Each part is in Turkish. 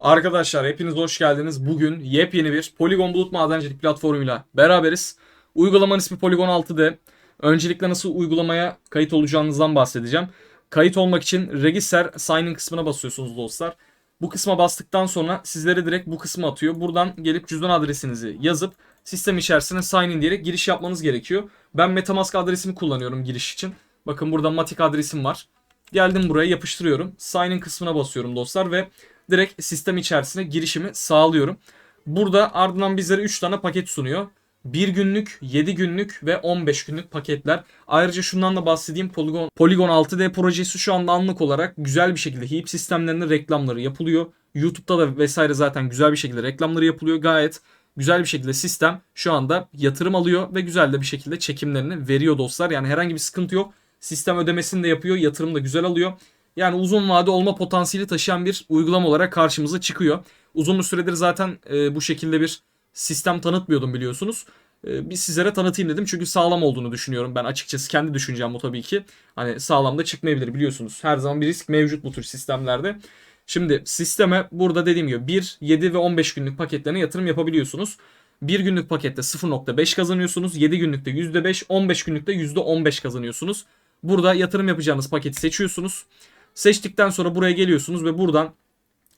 Arkadaşlar hepiniz hoş geldiniz. Bugün yepyeni bir Polygon Bulut Madencilik platformuyla beraberiz. Uygulamanın ismi Polygon 6D. Öncelikle nasıl uygulamaya kayıt olacağınızdan bahsedeceğim. Kayıt olmak için Register Sign kısmına basıyorsunuz dostlar. Bu kısma bastıktan sonra sizlere direkt bu kısmı atıyor. Buradan gelip cüzdan adresinizi yazıp sistem içerisine sign in diyerek giriş yapmanız gerekiyor. Ben Metamask adresimi kullanıyorum giriş için. Bakın burada Matic adresim var. Geldim buraya yapıştırıyorum. Sign in kısmına basıyorum dostlar ve direkt sistem içerisine girişimi sağlıyorum. Burada ardından bizlere 3 tane paket sunuyor. 1 günlük, 7 günlük ve 15 günlük paketler. Ayrıca şundan da bahsedeyim. Polygon, Polygon 6D projesi şu anda anlık olarak güzel bir şekilde heap sistemlerinde reklamları yapılıyor. YouTube'da da vesaire zaten güzel bir şekilde reklamları yapılıyor. Gayet güzel bir şekilde sistem şu anda yatırım alıyor ve güzel de bir şekilde çekimlerini veriyor dostlar. Yani herhangi bir sıkıntı yok. Sistem ödemesini de yapıyor. Yatırım da güzel alıyor. Yani uzun vade olma potansiyeli taşıyan bir uygulama olarak karşımıza çıkıyor. Uzun bir süredir zaten e, bu şekilde bir sistem tanıtmıyordum biliyorsunuz. E, bir sizlere tanıtayım dedim çünkü sağlam olduğunu düşünüyorum. Ben açıkçası kendi düşüncem bu tabii ki. Hani sağlam da çıkmayabilir biliyorsunuz. Her zaman bir risk mevcut bu tür sistemlerde. Şimdi sisteme burada dediğim gibi 1, 7 ve 15 günlük paketlerine yatırım yapabiliyorsunuz. 1 günlük pakette 0.5 kazanıyorsunuz. 7 günlükte %5, 15 günlükte %15 kazanıyorsunuz. Burada yatırım yapacağınız paketi seçiyorsunuz. Seçtikten sonra buraya geliyorsunuz ve buradan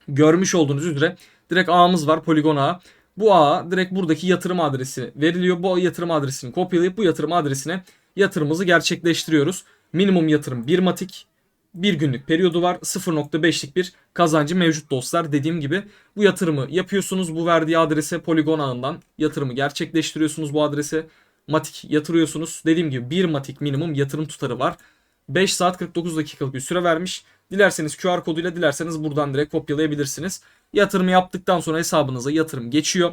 görmüş olduğunuz üzere direkt ağımız var Polygon ağı. Bu ağa direkt buradaki yatırım adresi veriliyor. Bu yatırım adresini kopyalayıp bu yatırım adresine yatırımımızı gerçekleştiriyoruz. Minimum yatırım 1 matik. Bir günlük periyodu var. 0.5'lik bir kazancı mevcut dostlar. Dediğim gibi bu yatırımı yapıyorsunuz. Bu verdiği adrese Polygon ağından yatırımı gerçekleştiriyorsunuz bu adrese. Matik yatırıyorsunuz. Dediğim gibi 1 matik minimum yatırım tutarı var. 5 saat 49 dakikalık bir süre vermiş. Dilerseniz QR koduyla dilerseniz buradan direkt kopyalayabilirsiniz. Yatırımı yaptıktan sonra hesabınıza yatırım geçiyor.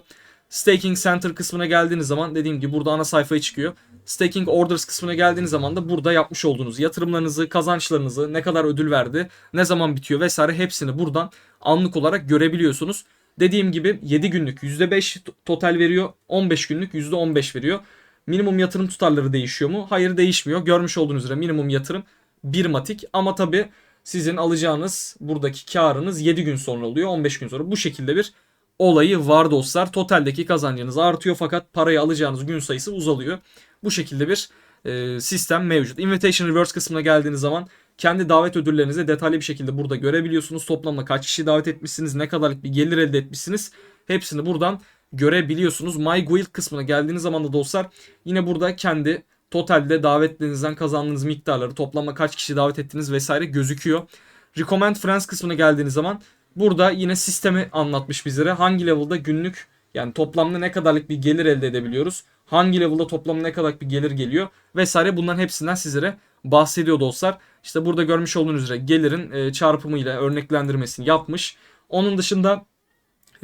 Staking Center kısmına geldiğiniz zaman dediğim gibi burada ana sayfaya çıkıyor. Staking Orders kısmına geldiğiniz zaman da burada yapmış olduğunuz yatırımlarınızı, kazançlarınızı, ne kadar ödül verdi, ne zaman bitiyor vesaire hepsini buradan anlık olarak görebiliyorsunuz. Dediğim gibi 7 günlük %5 total veriyor, 15 günlük %15 veriyor. Minimum yatırım tutarları değişiyor mu? Hayır değişmiyor. Görmüş olduğunuz üzere minimum yatırım 1 matik ama tabi sizin alacağınız buradaki karınız 7 gün sonra oluyor 15 gün sonra. Bu şekilde bir olayı var dostlar. Totaldeki kazancınız artıyor fakat parayı alacağınız gün sayısı uzalıyor. Bu şekilde bir e, sistem mevcut. Invitation Reverse kısmına geldiğiniz zaman kendi davet ödüllerinizi detaylı bir şekilde burada görebiliyorsunuz. Toplamda kaç kişi davet etmişsiniz, ne kadarlık bir gelir elde etmişsiniz. Hepsini buradan görebiliyorsunuz. My Guild kısmına geldiğiniz zaman da dostlar yine burada kendi totalde davetlerinizden kazandığınız miktarları toplamda kaç kişi davet ettiniz vesaire gözüküyor. Recommend Friends kısmına geldiğiniz zaman burada yine sistemi anlatmış bizlere. Hangi level'da günlük yani toplamda ne kadarlık bir gelir elde edebiliyoruz. Hangi level'da toplamda ne kadarlık bir gelir geliyor vesaire bunların hepsinden sizlere bahsediyor dostlar. İşte burada görmüş olduğunuz üzere gelirin e, çarpımıyla örneklendirmesini yapmış. Onun dışında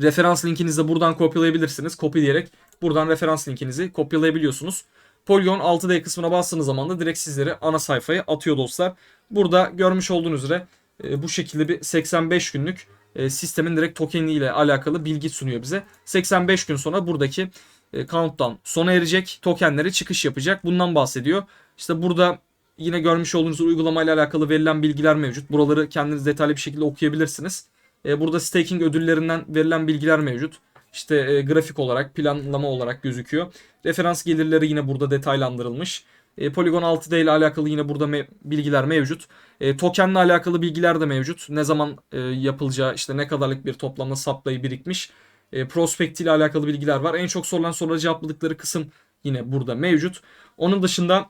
referans linkinizi de buradan kopyalayabilirsiniz. Copy diyerek buradan referans linkinizi kopyalayabiliyorsunuz. Polygon 6D kısmına bastığınız zaman da direkt sizleri ana sayfaya atıyor dostlar. Burada görmüş olduğunuz üzere e, bu şekilde bir 85 günlük e, sistemin direkt tokeni ile alakalı bilgi sunuyor bize. 85 gün sonra buradaki e, countdown sona erecek. Tokenlere çıkış yapacak. Bundan bahsediyor. İşte burada yine görmüş olduğunuz uygulamayla alakalı verilen bilgiler mevcut. Buraları kendiniz detaylı bir şekilde okuyabilirsiniz. E, burada staking ödüllerinden verilen bilgiler mevcut. İşte e, grafik olarak, planlama olarak gözüküyor. Referans gelirleri yine burada detaylandırılmış. E, Polygon 6D ile alakalı yine burada me- bilgiler mevcut. E, tokenle alakalı bilgiler de mevcut. Ne zaman e, yapılacağı, işte ne kadarlık bir toplamda supply birikmiş. E, prospect ile alakalı bilgiler var. En çok sorulan soruları cevapladıkları kısım yine burada mevcut. Onun dışında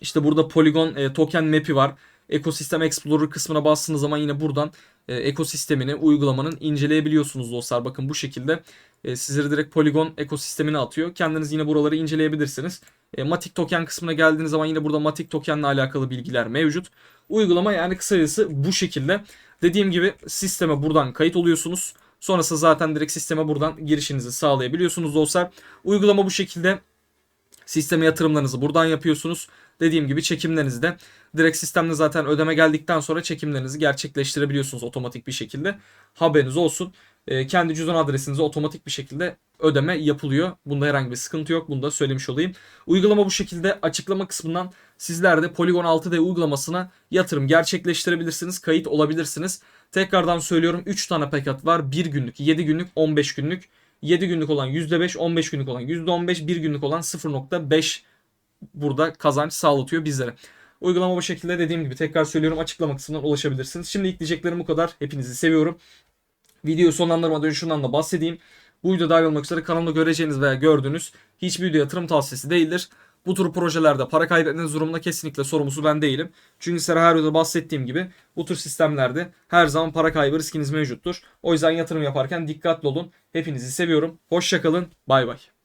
işte burada Polygon e, token map'i var. Ekosistem Explorer kısmına bastığınız zaman yine buradan e, ekosistemini, uygulamanın inceleyebiliyorsunuz dostlar. Bakın bu şekilde e, sizleri direkt Polygon ekosistemine atıyor. Kendiniz yine buraları inceleyebilirsiniz. E, Matic Token kısmına geldiğiniz zaman yine burada Matic Token ile alakalı bilgiler mevcut. Uygulama yani kısacası bu şekilde. Dediğim gibi sisteme buradan kayıt oluyorsunuz. Sonrasında zaten direkt sisteme buradan girişinizi sağlayabiliyorsunuz dostlar. Uygulama bu şekilde. Sisteme yatırımlarınızı buradan yapıyorsunuz. Dediğim gibi çekimlerinizi de direkt sistemde zaten ödeme geldikten sonra çekimlerinizi gerçekleştirebiliyorsunuz otomatik bir şekilde. Haberiniz olsun. E, kendi cüzdan adresinizi otomatik bir şekilde ödeme yapılıyor. Bunda herhangi bir sıkıntı yok. Bunu da söylemiş olayım. Uygulama bu şekilde açıklama kısmından sizler de Polygon 6D uygulamasına yatırım gerçekleştirebilirsiniz. Kayıt olabilirsiniz. Tekrardan söylüyorum 3 tane paket var. 1 günlük, 7 günlük, 15 günlük. 7 günlük olan %5, 15 günlük olan %15, 1 günlük olan 0.5 burada kazanç sağlatıyor bizlere. Uygulama bu şekilde dediğim gibi tekrar söylüyorum açıklama kısmından ulaşabilirsiniz. Şimdi ilk diyeceklerim bu kadar. Hepinizi seviyorum. Videoyu sonlandırmadan şundan da bahsedeyim. Bu videoda dahil olmak üzere kanalda göreceğiniz veya gördüğünüz hiçbir video yatırım tavsiyesi değildir. Bu tür projelerde para kaybetmeniz durumunda kesinlikle sorumlusu ben değilim. Çünkü size her videoda bahsettiğim gibi bu tür sistemlerde her zaman para kaybı riskiniz mevcuttur. O yüzden yatırım yaparken dikkatli olun. Hepinizi seviyorum. Hoşçakalın. Bay bay.